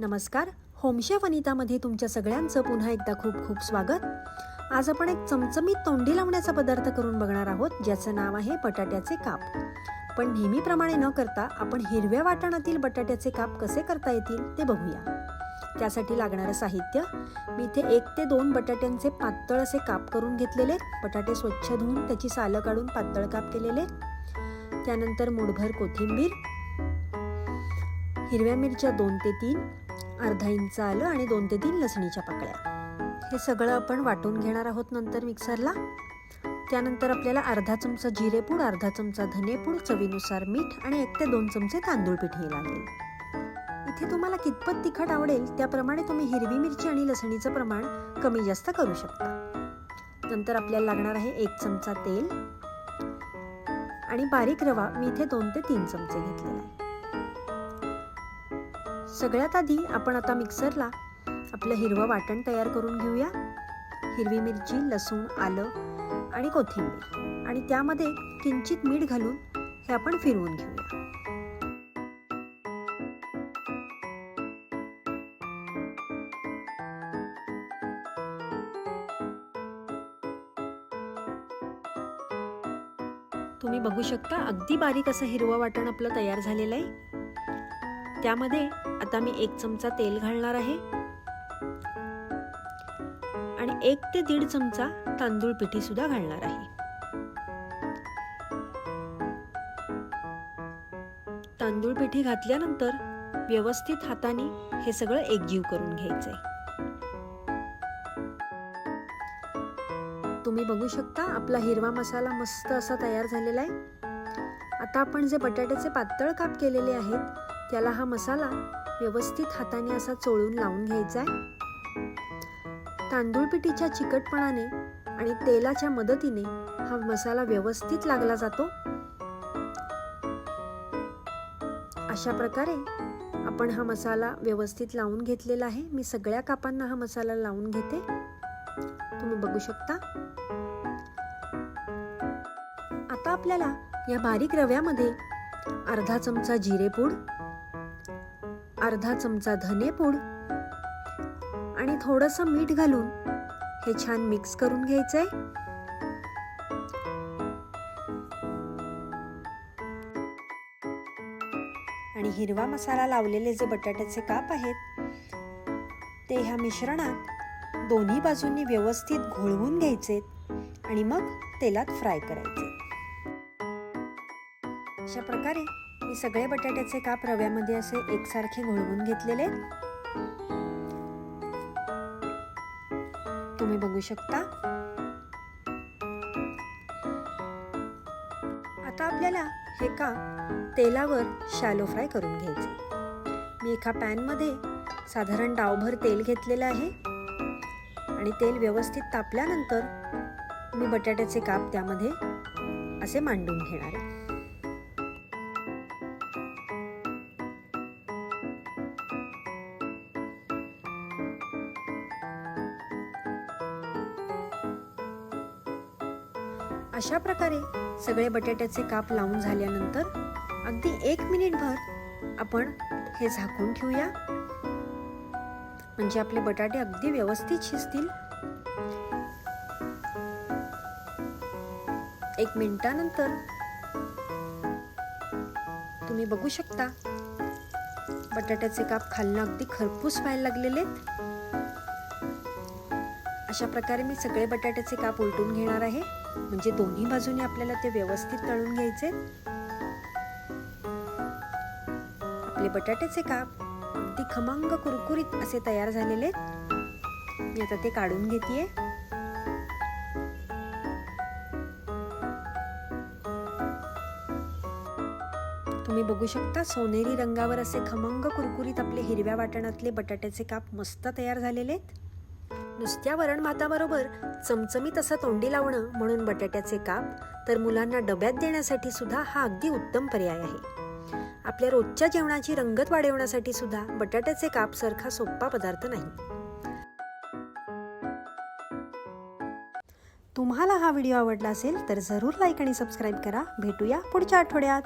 नमस्कार. होमशेफ वनितामध्ये तुमच्या सगळ्यांचं पुन्हा एकदा खूप खूप स्वागत. आज आपण एक चमचमीत तोंडी लावण्याचा पदार्थ करून बघणार आहोत ज्याचं नाव आहे बटाट्याचे काप. पण नेहमीप्रमाणे न करता आपण हिरव्या वाटाणातील बटाट्याचे काप कसे करता येतील ते बघूया. त्यासाठी लागणारं साहित्य मी इथे एक ते दोन बटाट्यांचे पातळ असे काप करून घेतलेले बटाटे स्वच्छ धुवून त्याची सालं काढून पातळ काप केलेले त्यानंतर मुठभर कोथिंबीर हिरव्या मिरच्या दोन ते तीन हो. अर्धा इंच आलं आणि दोन ते तीन लसणीच्या पाकळ्या. हे सगळं आपण वाटून घेणार आहोत नंतर मिक्सरला. त्यानंतर आपल्याला अर्धा चमचा जिरेपूड अर्धा चमचा धनेपूड चवीनुसार मीठ आणि एक ते दोन चमचे तांदूळ पीठ हे लागेल. इथे तुम्हाला कितपत तिखट आवडेल त्याप्रमाणे तुम्ही हिरवी मिरची आणि लसणीचं प्रमाण कमी जास्त करू शकता. नंतर आपल्याला लागणार आहे एक चमचा तेल आणि बारीक रवा मी इथे दोन ते तीन चमचे घेतलेला आहे. सगळ्यात आधी आपण आता मिक्सरला आपलं हिरवं वाटण तयार करून घेऊया. हिरवी मिरची लसूण आलं आणि कोथिंबीर. आणि त्यामध्ये किंचित मीठ घालून हे आपण फिरवून घेऊया. तुम्ही बघू शकता अगदी बारीक असं हिरवं वाटण आपलं तयार झालेलं आहे. त्यामध्ये आता मी एक चमचा तेल घालणार आहे. आणि एक ते दीड चमचा तांदूळ पिठी सुद्धा घालणार आहे. तांदूळ पिठी घातल्यानंतर व्यवस्थित हाताने हे सगळं एकजीव करून घ्यायचंय. तुम्ही बघू शकता आपला हिरवा मसाला मस्त असा तयार झालेला आहे. आता आपण जे बटाट्याचे पातळ काप केलेले आहेत त्याला हा मसाला व्यवस्थित हाताने असा चोळून लावून घ्यायचा आहे. तांदूळ पिठीच्या चिकटपणाने आणि तेलाच्या मदतीने हा मसाला व्यवस्थित लागला जातो. अशा प्रकारे आपण हा मसाला व्यवस्थित लावून घेतलेला आहे. मी सगळ्या कापांना हा मसाला लावून घेते. तुम्ही बघू शकता. आता आपल्याला या बारीक रव्यामध्ये अर्धा चमचा जिरेपूड अर्धा चमचा धनेपूड आणि थोडंसं मीठ घालून हे छान मिक्स करून घ्यायचंय. आणि हिरवा मसाला लावलेले जे बटाट्याचे काप आहेत ते ह्या मिश्रणात दोन्ही बाजूंनी व्यवस्थित घोळवून घ्यायचे आणि मग तेलात फ्राय करायचे अशा प्रकारे मी सगळे बटाट्याचे काप रव्यामध्ये असे एकसारखे घोळवून घेतलेले. तुम्ही बघू शकता. आता आपल्याला हे काप तेलावर शॅलो फ्राय करून घ्यायचे. मी एका पॅनमध्ये साधारण डावभर तेल घेतलेलं आहे. आणि तेल व्यवस्थित तापल्यानंतर मी बटाट्याचे काप त्यामध्ये असे मांडून घेणार आहे. अशा प्रकारे सगळे बटाट्याचे काप लावून झाल्यानंतर अगदी एक मिनिटभर आपण हे झाकून ठेवूया. म्हणजे आपले बटाटे अगदी व्यवस्थित शिजतील. एक मिनिटानंतर तुम्ही बघू शकता बटाट्याचे काप खालनं अगदी खरपूस व्हायला लागलेले अशा प्रकारे मी सगळे बटाट्याचे काप उलटून घेणार आहे. म्हणजे दोन्ही बाजूने आपल्याला ते व्यवस्थित तळून घ्यायचे. आपले बटाट्याचे काप अगदी खमंग कुरकुरीत असे तयार झालेले. मी आता ते काढून घेतेय. तुम्ही बघू शकता सोनेरी रंगावर असे खमंग कुरकुरीत आपले हिरव्या वाटणातले बटाट्याचे काप मस्त तयार झालेले आहेत. नुसत्या वरण भाताबरोबर चमचमीत असं तोंडी लावणं म्हणून बटाट्याचे काप तर मुलांना डब्यात देण्यासाठी सुद्धा हा अगदी उत्तम पर्याय आहे. आपल्या रोजच्या जेवणाची रंगत वाढवण्यासाठी सुद्धा बटाट्याचे काप सारखा सोपा पदार्थ नाही. तुम्हाला हा व्हिडिओ आवडला असेल तर जरूर लाईक आणि सबस्क्राईब करा. भेटूया पुढच्या आठवड्यात.